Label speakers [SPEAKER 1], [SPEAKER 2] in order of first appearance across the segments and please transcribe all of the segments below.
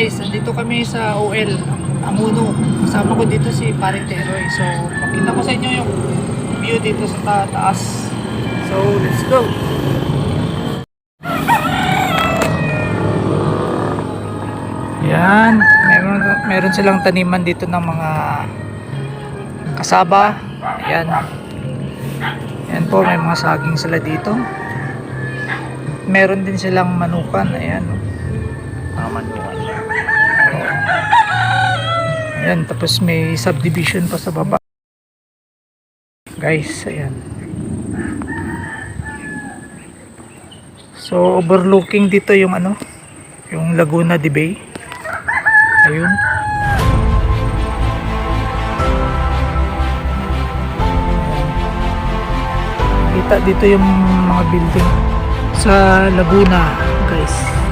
[SPEAKER 1] Guys, nandito kami sa OL, Amuno. Kasama ko dito si Paring Teroy. So, makita ko sa inyo yung view dito sa ta taas. So, let's go! Yan, meron, meron silang taniman dito ng mga kasaba. Ayan. Ayan po, may mga saging sila dito. Meron din silang manukan. Ayan. Mga manukan. Ayan, tapos may subdivision pa sa baba. Guys, ayan. So, overlooking dito yung ano, yung Laguna de Bay. Ayun. Kita dito yung mga building sa Laguna, guys.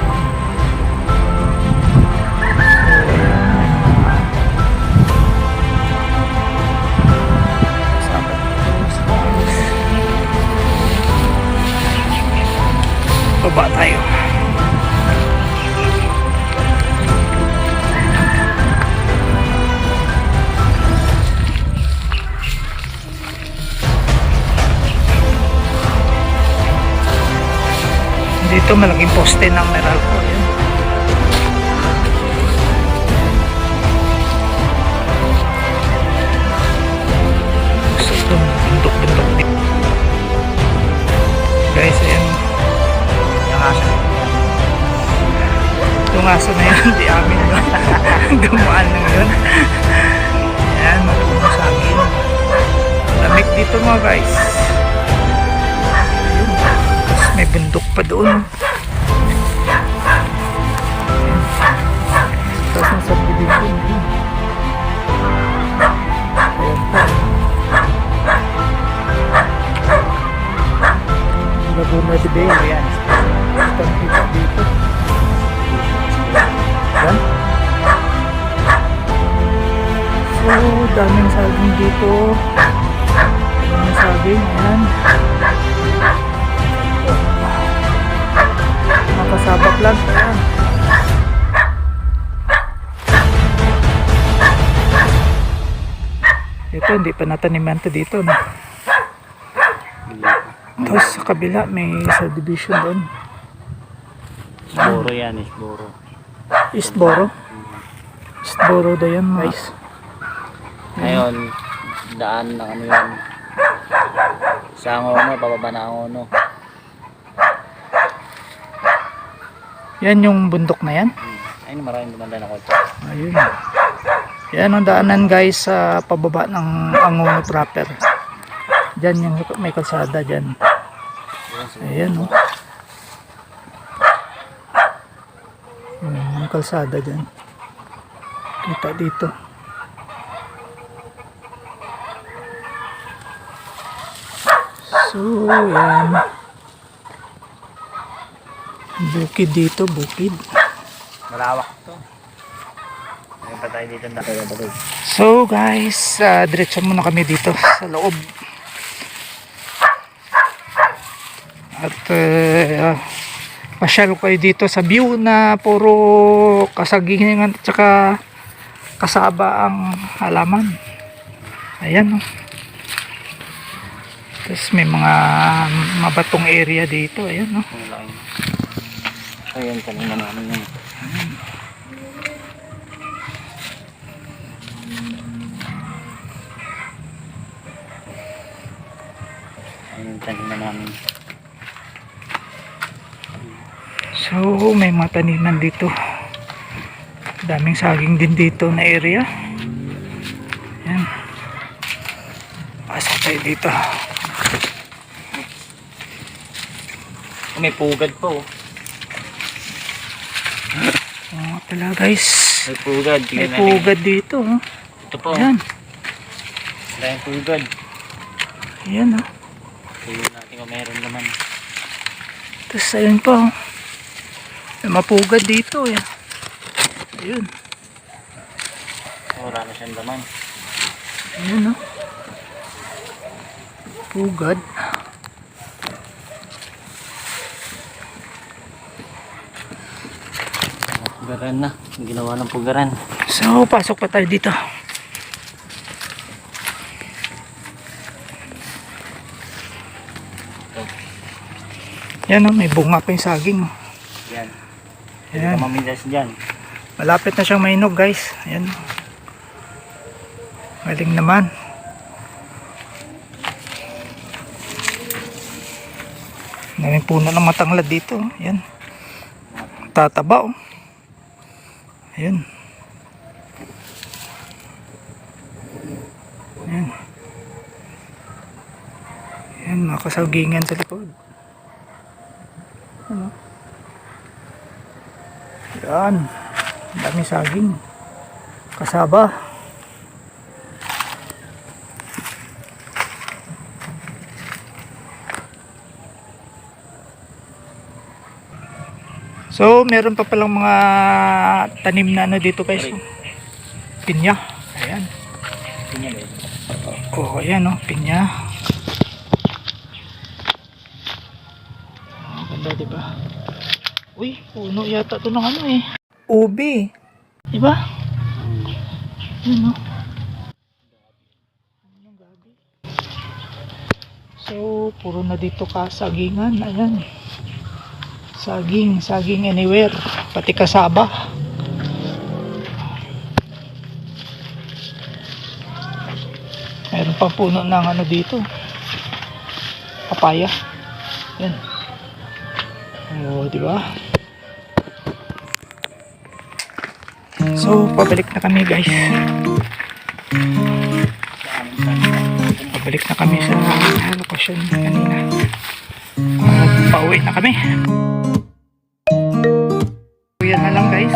[SPEAKER 1] Baba tayo. Dito malaking poste ng Meralco. Ayan. So ito, din. Guys, ayan. Aso. Yung aso na yan, di amin yun. Dumaan lang yun. Ayan, mapuno sa amin. Lamig dito mga guys. Tapos may bundok pa doon. Tapos nasa. Ayun. Ayan pa. Laguna de Bay. Ayan. Kitang dito. Ayan. So, daming saging dito. Daming saging. Ayan. Makasabak lang. Ayan. Ito, hindi pa nataniman to dito. No? Tapos sa kabila, may subdivision doon.
[SPEAKER 2] Boro yan, is boro.
[SPEAKER 1] Eastboro. Eastboro daw yan, guys.
[SPEAKER 2] Ngayon, daan na ano yun. Sa Angono, pababa na Angono.
[SPEAKER 1] Yan yung bundok na yan.
[SPEAKER 2] Hmm. Ayun, maraming dumanda na kotse.
[SPEAKER 1] Ayun. Yan ang daanan guys sa pababa ng Angono proper. Diyan yung may kalsada dyan. Ayan o. Yung kalsada dyan. Kita dito. So, yan. Bukid dito, bukid.
[SPEAKER 2] Malawak to.
[SPEAKER 1] So guys, uh, diretso muna kami dito sa loob. At uh, pasyal kayo dito sa view na puro kasagingan at saka kasaba ang halaman. Ayan. Tapos may mga mabatong area dito. Ayan
[SPEAKER 2] laki. Ayun, kanina namin yun. Ayun, kanina namin.
[SPEAKER 1] So, may mga taniman dito. Daming saging din dito na area. Yan. Pasok tayo dito.
[SPEAKER 2] May pugad po.
[SPEAKER 1] Oo pala guys.
[SPEAKER 2] May pugad.
[SPEAKER 1] May pugad dito. oh.
[SPEAKER 2] Ito po.
[SPEAKER 1] Yan.
[SPEAKER 2] Dahil pugad.
[SPEAKER 1] Yan oh.
[SPEAKER 2] Tingnan natin kung meron naman.
[SPEAKER 1] Tapos ayun pa. oh. May mapugad dito. Yan. Ayun.
[SPEAKER 2] Wala na siyang laman.
[SPEAKER 1] Ayun oh. Pugad.
[SPEAKER 2] Pugaran na. Ginawa ng pugaran.
[SPEAKER 1] So, pasok pa tayo dito. Yan o, may bunga pa yung saging.
[SPEAKER 2] Yan.
[SPEAKER 1] Yan.
[SPEAKER 2] Ito mamilas dyan.
[SPEAKER 1] Malapit na siyang mainog guys. Ayan. Galing naman. Daming puno ng matanglad dito. Ayan. Tataba oh. Ayan. Ayan. Ayan, mga kasagingan sa likod. Ano? Yan. Ang Dami saging. Kasaba. So, meron pa palang mga tanim na ano dito guys. Pinya. Ayan.
[SPEAKER 2] Tingnan eh.
[SPEAKER 1] Oh, ayan oh, pinya. Oh, ganda, di ba? Uy, puno yata to ng ano eh. Ubi. Di ba? Ayan oh. Ano, gabi. So, puro na dito kasagingan. Ayan. Saging, saging anywhere. Pati kasaba. Meron pa puno ng ano dito. Papaya. Yan. Oh, di ba? So, pabalik na kami guys. Pabalik na kami sa location kanina. At pauwi na kami. So, yan na lang guys.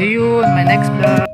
[SPEAKER 1] See you on my next vlog.